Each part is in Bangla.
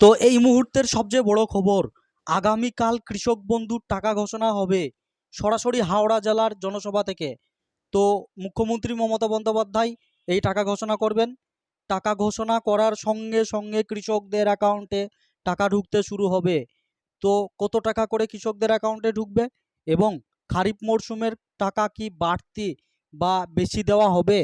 তো এই মুহূর্তের সবচেয়ে বড় খবর, আগামীকাল কৃষক বন্ধুর টাকা ঘোষণা হবে সরাসরি হাওড়া জেলার জনসভা থেকে। তো মুখ্যমন্ত্রী মমতা বন্দ্যোপাধ্যায় এই টাকা ঘোষণা করবেন। টাকা ঘোষণা করার সঙ্গে সঙ্গে কৃষকদের অ্যাকাউন্টে টাকা ঢুকতে শুরু হবে। তো কত টাকা করে কৃষকদের অ্যাকাউন্টে ঢুকবে এবং খারিফ মরশুমের টাকা কি বাড়তি বা বেশি দেওয়া হবে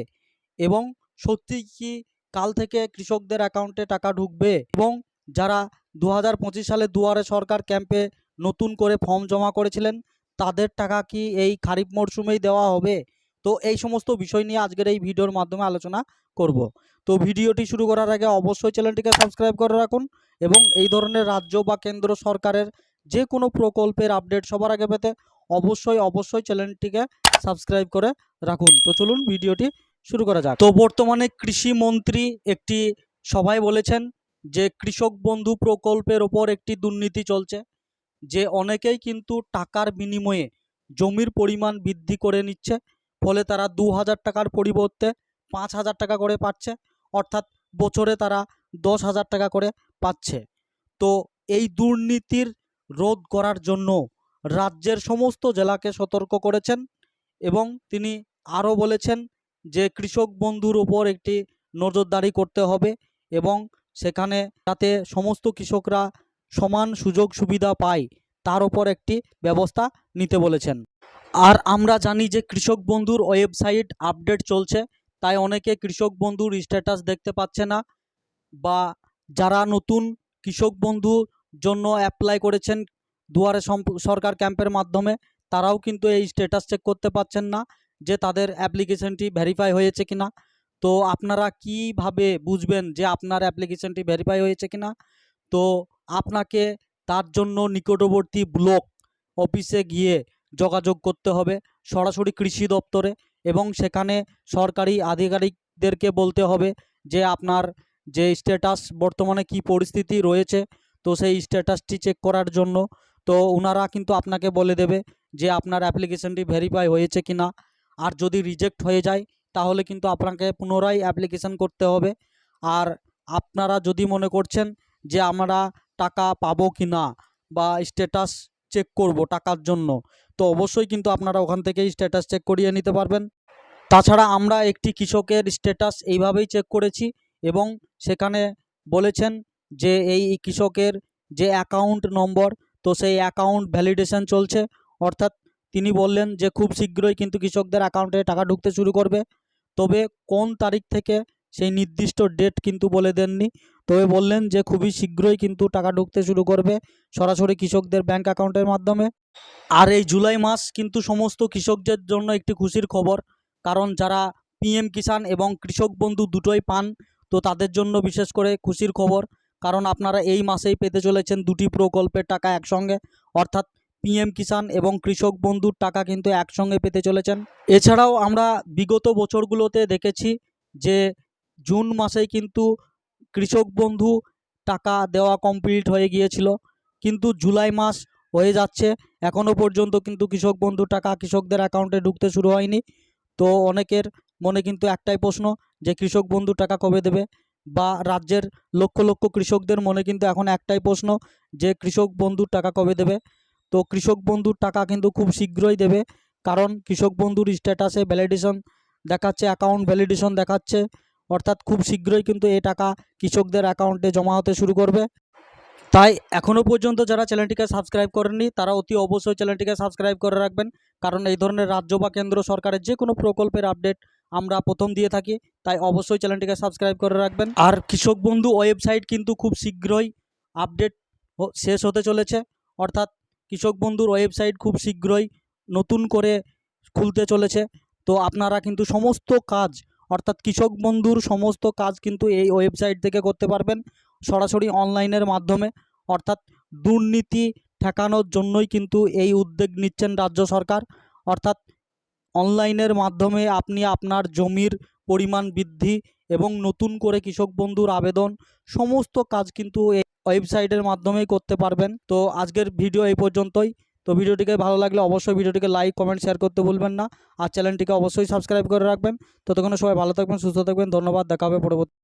এবং সত্যি কি কাল থেকে কৃষকদের অ্যাকাউন্টে টাকা ঢুকবে এবং যারা দু হাজার পঁচিশ সালে দুয়ারে সরকার ক্যাম্পে নতুন করে ফর্ম জমা করেছিলেন, তাদের টাকা কি এই খারিফ মরশুমেই দেওয়া হবে? তো এই সমস্ত বিষয় নিয়ে আজকের এই ভিডিওর মাধ্যমে আলোচনা করব। তো ভিডিওটি শুরু করার আগে অবশ্যই চ্যানেলটিকে সাবস্ক্রাইব করে রাখুন এবং এই ধরনের রাজ্য বা কেন্দ্র সরকারের যে কোনো প্রকল্পের আপডেট সবার আগে পেতে অবশ্যই অবশ্যই চ্যানেলটিকে সাবস্ক্রাইব করে রাখুন। তো চলুন ভিডিওটি শুরু করা যাক। তো বর্তমানে কৃষিমন্ত্রী একটি সভায় বলেছেন যে কৃষক বন্ধু প্রকল্পের ওপর একটি দুর্নীতি চলছে, যে অনেকেই কিন্তু টাকার বিনিময়ে জমির পরিমাণ বৃদ্ধি করে নিচ্ছে, ফলে তারা দু হাজার টাকার পরিবর্তে পাঁচ হাজার টাকা করে পাচ্ছে, অর্থাৎ বছরে তারা দশ হাজার টাকা করে পাচ্ছে। তো এই দুর্নীতির রোধ করার জন্য রাজ্যের সমস্ত জেলাকে সতর্ক করেছেন এবং তিনি আরও বলেছেন যে কৃষক বন্ধুর ওপর একটি নজরদারি করতে হবে এবং সেখানে যাতে সমস্ত কৃষকরা সমান সুযোগ সুবিধা পায়, তার ওপর একটি ব্যবস্থা নিতে বলেছেন। আর আমরা জানি যে কৃষক বন্ধুর ওয়েবসাইট আপডেট চলছে, তাই অনেকে কৃষক বন্ধুর স্ট্যাটাস দেখতে পাচ্ছে না বা যারা নতুন কৃষক বন্ধু জন্য অ্যাপ্লাই করেছেন দুয়ারে সরকার ক্যাম্পের মাধ্যমে, তারাও কিন্তু এই স্ট্যাটাস চেক করতে পাচ্ছেন না যে তাদের অ্যাপ্লিকেশনটি ভেরিফাই হয়েছে কিনা। তো আপনারা কীভাবে বুঝবেন যে আপনার অ্যাপ্লিকেশনটি ভেরিফাই হয়েছে কিনা? তো আপনাকে তার জন্য নিকটবর্তী ব্লক অফিসে গিয়ে যোগাযোগ করতে হবে সরাসরি কৃষি দপ্তরে এবং সেখানে সরকারি আধিকারিকদেরকে বলতে হবে যে আপনার যে স্ট্যাটাস বর্তমানে কি পরিস্থিতি রয়েছে, তো সেই স্ট্যাটাসটি চেক করার জন্য। তো ওনারা কিন্তু আপনাকে বলে দেবে যে আপনার অ্যাপ্লিকেশনটি ভেরিফাই হয়েছে কি না আর যদি রিজেক্ট হয়ে যায় তাহলে কিন্তু আপনাকে পুনরায় অ্যাপ্লিকেশন করতে হবে। আর আপনারা যদি মনে করছেন যে আমরা টাকা পাবো কি না বা স্ট্যাটাস চেক করব টাকার জন্য, তো অবশ্যই কিন্তু আপনারা ওখান থেকেই স্ট্যাটাস চেক করিয়ে নিতে পারবেন। তাছাড়া আমরা একটি কৃষকের স্ট্যাটাস এইভাবেই চেক করেছি এবং সেখানে বলেছেন যে এই কৃষকের যে অ্যাকাউন্ট নম্বর তো সেই অ্যাকাউন্ট ভ্যালিডেশন চলছে। অর্থাৎ তিনি বললেন যে খুব শীঘ্রই কিন্তু কৃষকদের অ্যাকাউন্টে টাকা ঢুকতে শুরু করবে। তবে কোন তারিখ থেকে সেই নির্দিষ্ট ডেট কিন্তু বলে দেননি। তবে বললেন যে খুবই শীঘ্রই কিন্তু টাকা ঢুকতে শুরু করবে সরাসরি কৃষকদের ব্যাংক অ্যাকাউন্টের মাধ্যমে। আর এই জুলাই মাস কিন্তু সমস্ত কৃষকদের জন্য একটি খুশির খবর, কারণ যারা পিএম কিষাণ এবং কৃষক বন্ধু দুটোই পান, তো তাদের জন্য বিশেষ করে খুশির খবর, কারণ আপনারা এই মাসেই পেতে চলেছেন দুটি প্রকল্পের টাকা একসঙ্গে। অর্থাৎ পিএম কিষাণ এবং কৃষক বন্ধুর টাকা কিন্তু একসঙ্গে পেতে চলেছেন। এছাড়াও আমরা বিগত বছরগুলোতে দেখেছি যে জুন মাসেই কিন্তু কৃষক বন্ধু টাকা দেওয়া কমপ্লিট হয়ে গিয়েছিল। কিন্তু জুলাই মাস হয়ে যাচ্ছে। এখনও পর্যন্ত কিন্তু কৃষক বন্ধু টাকা কৃষকদের অ্যাকাউন্টে ঢুকতে শুরু হয়নি। তো অনেকের মনে কিন্তু একটাই প্রশ্ন যে কৃষক বন্ধু টাকা কবে দেবে? বা রাজ্যের লক্ষ লক্ষ কৃষকদের মনে কিন্তু এখন একটাই প্রশ্ন যে কৃষক বন্ধুর টাকা কবে দেবে? তো কৃষক বন্ধুর টাকা কিন্তু খুব শীঘ্রই দেবে। কারণ কৃষক বন্ধুর স্ট্যাটাসে ভ্যালিডেশন দেখাচ্ছে অ্যাকাউন্ট ভ্যালিডেশন দেখাচ্ছে। অর্থাৎ খুব শীঘ্রই কিন্তু এই টাকা কৃষকদের অ্যাকাউন্টে জমা হতে শুরু করবে। তাই এখনও পর্যন্ত যারা চ্যানেলটিকে সাবস্ক্রাইব করেননি, তারা অতি অবশ্যই চ্যানেলটিকে সাবস্ক্রাইব করে রাখবেন। কারণ এই ধরনের রাজ্য বা কেন্দ্র সরকারের যে কোনো প্রকল্পের আপডেট আমরা প্রথম দিয়ে থাকি। তাই অবশ্যই চ্যানেলটিকে সাবস্ক্রাইব করে রাখবেন। আর কৃষক বন্ধু ওয়েবসাইট কিন্তু খুব শীঘ্রই আপডেট শেষ হতে চলেছে। অর্থাৎ কৃষক বন্ধুর ওয়েবসাইট খুব শীঘ্রই নতুন করে খুলতে চলেছে। তো আপনারা কিন্তু সমস্ত কাজ, অর্থাৎ কৃষক বন্ধুর সমস্ত কাজ কিন্তু এই ওয়েবসাইট থেকে করতে পারবেন সরাসরি অনলাইনের মাধ্যমে। অর্থাৎ দুর্নীতি ঠেকানোর জন্যই কিন্তু এই উদ্যোগ নিচ্ছেন রাজ্য সরকার। অর্থাৎ অনলাইনের মাধ্যমে আপনি আপনার জমির পরিমাণ বৃদ্ধি এবং নতুন করে কৃষক বন্ধুর আবেদন, সমস্ত কাজ কিন্তু ওয়েবসাইটের মাধ্যমেই করতে পারবেন। তো আজকের ভিডিও এই পর্যন্তই। তো ভিডিওটিকে ভালো লাগলে অবশ্যই ভিডিওটিকে লাইক, কমেন্ট, শেয়ার করতে ভুলবেন না। আর চ্যানেলটিকে অবশ্যই সাবস্ক্রাইব করে রাখবেন। ততক্ষণে সবাই ভালো থাকবেন, সুস্থ থাকবেন। ধন্যবাদ। দেখা হবে পরবর্তী